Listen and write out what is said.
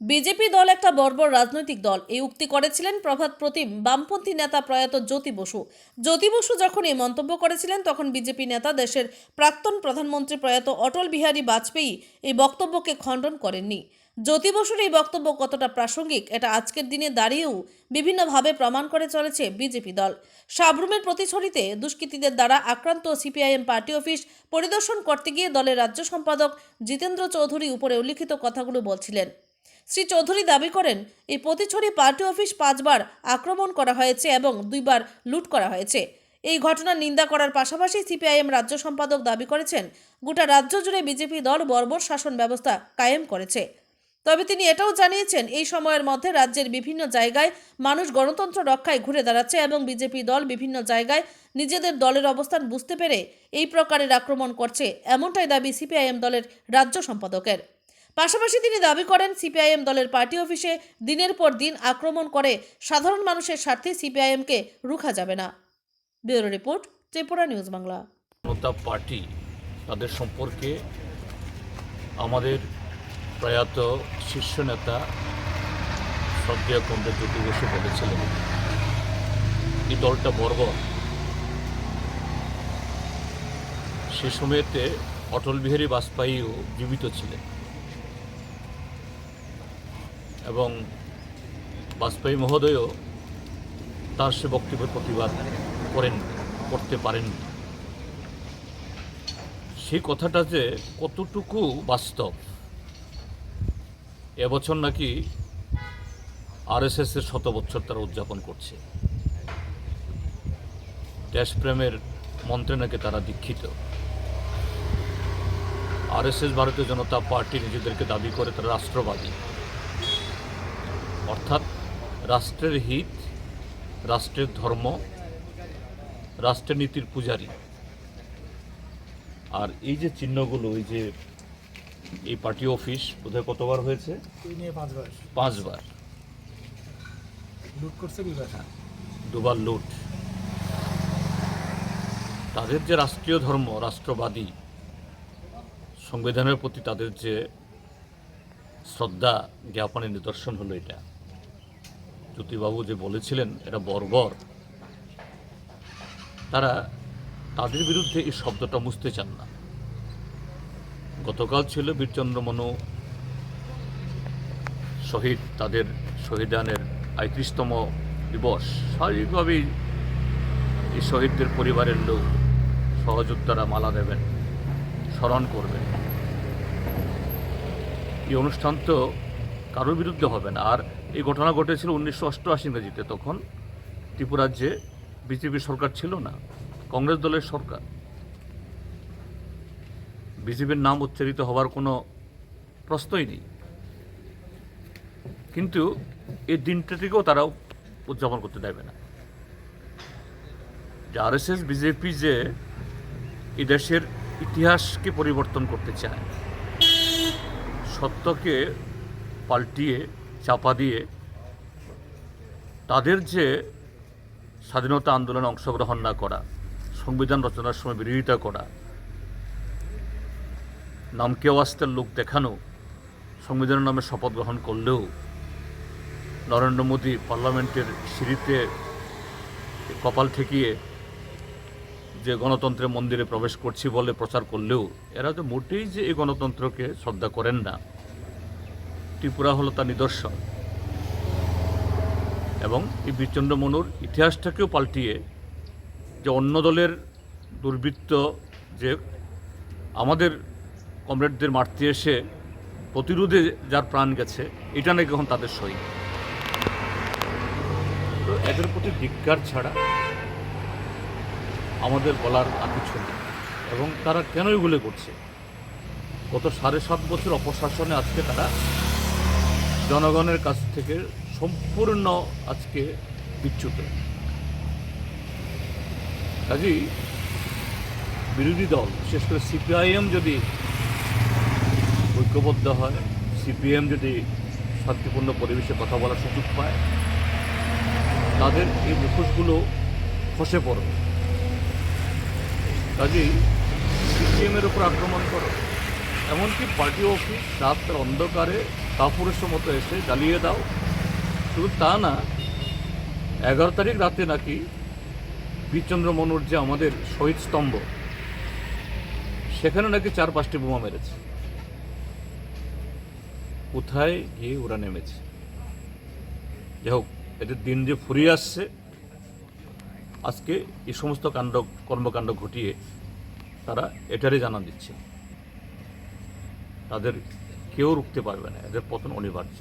BJP দল একটা বর্বর রাজনৈতিক দল। এই উক্তি করেছিলেন প্রভাত প্রতিম, বামপন্থী নেতা প্রয়াত জ্যোতি বসু। জ্যোতি বসু যখন এই মন্তব্য করেছিলেন, তখন বিজেপি নেতা দেশের প্রাক্তন প্রধানমন্ত্রী প্রয়াত অটল বিহারী বাজপেয়ী এই বক্তব্যকে খণ্ডন করেননি। জ্যোতি বসুর এই বক্তব্য কতটা প্রাসঙ্গিক, এটা আজকের দিনে দাঁড়িয়েও বিভিন্নভাবে প্রমাণ করে চলেছে বিজেপি দল। সাবরুমের প্রতিছড়িতে দুষ্কৃতীদের দ্বারা আক্রান্ত সিপিআইএম পার্টি অফিস পরিদর্শন করতে গিয়ে দলের রাজ্য সম্পাদক জিতেন্দ্র চৌধুরী উপরে উল্লিখিত কথাগুলো বলছিলেন। শ্রী চৌধুরী দাবি করেন, এই প্রতিছড়ি পার্টি অফিস পাঁচবার আক্রমণ করা হয়েছে এবং দুইবার লুট করা হয়েছে। এই ঘটনার নিন্দা করার পাশাপাশি সিপিআইএম রাজ্য সম্পাদক দাবি করেছেন, গোটা রাজ্য জুড়ে বিজেপি দল বর্বর শাসন ব্যবস্থা কায়েম করেছে। তবে তিনি এটাও জানিয়েছেন, এই সময়ের মধ্যে রাজ্যের বিভিন্ন জায়গায় মানুষ গণতন্ত্র রক্ষায় ঘুরে দাঁড়াচ্ছে এবং বিজেপি দল বিভিন্ন জায়গায় নিজেদের দলের অবস্থান বুঝতে পেরে এই প্রকারের আক্রমণ করছে, এমনটাই দাবি সিপিআইএম দলের রাজ্য সম্পাদকের। পাশাপাশি তিনি দাবি করেন সিপিআইএম দলের পার্টি অফিসে দিনের পর দিন আক্রমণ করে সাধারণ মানুষের স্বার্থে সিপিআইএমকে রুখা যাবে না। Bureau report, Tripura news Bangla. Janata party তাদের সম্পর্কে আমাদের প্রয়াত শীর্ষ নেতা শ্রদ্ধেয় কমরেড জ্যোতি বসু বলেছিলেন এই দলটা বর্বর। সে সময়তে অটল বিহারী বাজপেয়ীও জীবিত ছিলেন। এবং বাজপেয়ী মহোদয়ও তার সে বক্তব্যের প্রতিবাদ করেন, করতে পারেননি সেই কথাটা যে কতটুকু বাস্তব, এবছর নাকি আরএসএস এর শত বছর তারা উদযাপন করছে। দেশপ্রেমের মন্ত্রে নাকি তারা দীক্ষিত। আরএসএস, ভারতীয় জনতা পার্টি নিজেদেরকে দাবি করে তারা রাষ্ট্রবাদী। অর্থাৎ রাষ্ট্রের হিত রাষ্ট্রের ধর্ম রাষ্ট্রের নীতির পূজারী। আর এই যে চিহ্নগুলো এই যে এই পার্টি অফিস বোধহয় কতবার হয়েছে? পাঁচবার। লুট করছে দুবার লুট। তাদের যে রাষ্ট্রীয় ধর্ম রাষ্ট্রবাদী সংবিধানের প্রতি তাদের যে শ্রদ্ধা জ্ঞাপনের নিদর্শন হলো এটা। জ্যোতিবাবু যে বলেছিলেন, এটা বর্বর তারা তাদের বিরুদ্ধে এই শব্দটা মুছতে চান না। গতকাল ছিল বীরচন্দ্র মনু শহীদ, তাদের শহীদানের আয়ত্রিশতম দিবস। স্বাভাবিকভাবেই এই শহীদদের পরিবারের লোক, সহযোদ্ধারা মালা দেবেন, স্মরণ করবেন। এই অনুষ্ঠান তো কারোর বিরুদ্ধে হবে না। আর এই ঘটনা ঘটেছিল উনিশশো অষ্টআশি ইংরেজিতে তখন। ত্রিপুরাজ্যে বিজেপি সরকার ছিল না, কংগ্রেস দলের সরকার। বিজেপির নাম উচ্চারিত হওয়ার কোনো প্রশ্নই নেই। কিন্তু এই দিনটাটিকেও তারা উদযাপন করতে দেবে না। যে আরএসএস, বিজেপি যে এই দেশের ইতিহাসকে পরিবর্তন করতে চায়, সত্যকে পাল্টিয়ে চাপা দিয়ে তাদের যে স্বাধীনতা আন্দোলনে অংশগ্রহণ না করা, সংবিধান রচনার সময় বিরোধিতা করা, নামকে ওয়াস্তের লোক দেখানো, সংবিধানের নামে শপথ গ্রহণ করলেও নরেন্দ্র মোদী পার্লামেন্টের সিঁড়িতে কপাল ঠেকিয়ে যে গণতন্ত্রের মন্দিরে প্রবেশ করছি বলে প্রচার করলেও এরা তো মোটেই যে এই গণতন্ত্রকে শ্রদ্ধা করেন না। ত্রিপুরা হলো তার নিদর্শন। এবং এই বীরচন্দ্র মনুর ইতিহাসটাকেও পাল্টিয়ে যে অন্য দলের দুর্বৃত্ত যে আমাদের কমরেডদের মারতে এসে প্রতিরোধে যার প্রাণ গেছে, এটা নাকি এখন তাদের সই। তো এদের প্রতি ধিক্কার ছাড়া আমাদের বলার আর কিছু নেই। এবং তারা কেন এগুলো করছে? গত সাড়ে সাত বছর অপশাসনে আজকে তারা জনগণের কাছ থেকে সম্পূর্ণ আজকে বিচ্যুত। কাজেই বিরোধী দল, বিশেষ করে সিপিআইএম যদি ঐক্যবদ্ধ হয় সিপিএম যদি শান্তিপূর্ণ পরিবেশে কথা বলার সুযোগ পায়, তাদের এই মুখোশগুলো খসে পড়বে। কাজেই সিপিএমের উপর আক্রমণ করো। এমনকি পার্টি অফিস রাতের অন্ধকারে কাপুরুষের মতো এসে জ্বালিয়ে দাও। শুধু তা না, এগারো তারিখ রাতে নাকি বীরচন্দ্র মনুর যে আমাদের শহীদ স্তম্ভ, সেখানে নাকি চার পাঁচটি বোমা মেরেছে। কোথায় গিয়ে ওরা নেমেছে? যাই হোক, এদের দিন যে ফুরিয়ে আসছে, আজকে এই সমস্ত কাণ্ড, কর্মকাণ্ড ঘটিয়ে তারা এটারই জানান দিচ্ছে। তাদের কেউ রুখতে পারবে না এদের পতন অনিবার্য।